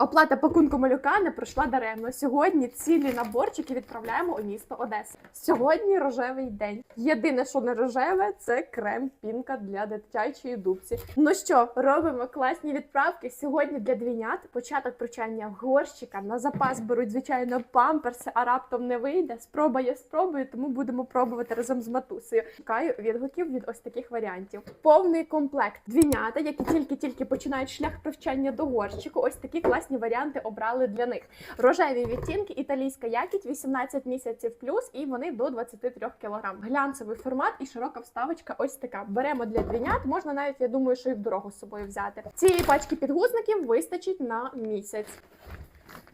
Оплата пакунку малюка не пройшла даремно. Сьогодні цілі наборчики відправляємо у місто Одеса. Сьогодні рожевий день. Єдине, що не рожеве, це крем пінка для дитячої дубці. Ну що, робимо класні відправки. Сьогодні для двійнят початок причання горщика. На запас беруть, звичайно, памперси, а раптом не вийде. Спроба є спробою, тому будемо пробувати разом з матусею. Чекаю відгуків від ось таких варіантів. Повний комплект двійнята, які тільки-тільки починають шлях привчання до горщику. Ось такі класні варіанти обрали для них. Рожеві відтінки, італійська якість, 18 місяців плюс, і вони до 23 кг. Глянцевий формат і широка вставочка. Ось така. Беремо для двінят. Можна навіть, я думаю, що і в дорогу з собою взяти. Цієї пачки підгузників вистачить на місяць.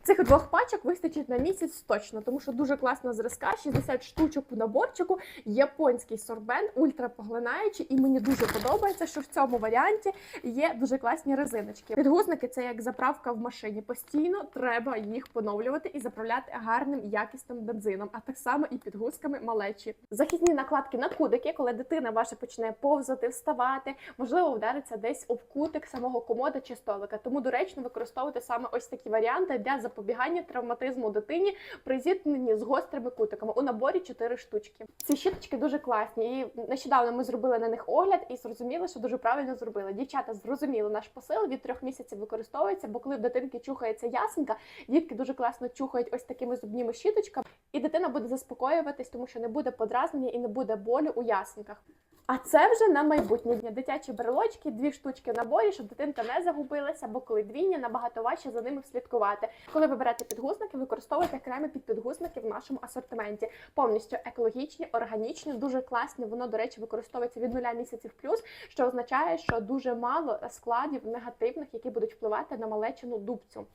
Цих двох пачок вистачить на місяць точно, тому що дуже класна зразка, 60 штучок у наборчику, японський сорбен, ультрапоглинаючий, і мені дуже подобається, що в цьому варіанті є дуже класні резиночки. Підгузники це як заправка в машині. Постійно треба їх поновлювати і заправляти гарним якісним бензином, а так само і підгузками малечі. Захисні накладки на кудики, коли дитина ваша почне повзати, вставати, можливо, вдариться десь об кутик самого комода чи столика. Тому доречно використовувати саме ось такі варіанти для запобігання травматизму дитині при зіткненні з гострими кутиками. У наборі 4 штучки. Ці щіточки дуже класні. І нещодавно ми зробили на них огляд і зрозуміли, що дуже правильно зробили. Дівчата зрозуміли наш посил від трьох місяців використовується, бо коли в дитинки чухається ясенка, дітки дуже класно чухають ось такими зубніми щіточками, і дитина буде заспокоюватись, тому що не буде подразнення і не буде болю у ясенках. А це вже на майбутнє дитячі брелочки, дві штучки наборі, щоб дитинка не загубилася, бо коли двійня набагато важче за ними вслідкувати. Коли ви берете підгузники, використовуйте креми під підгузники в нашому асортименті. Повністю екологічні, органічні, дуже класні. Воно, до речі, використовується від нуля місяців плюс, що означає, що дуже мало складів негативних, які будуть впливати на малечину дубцю.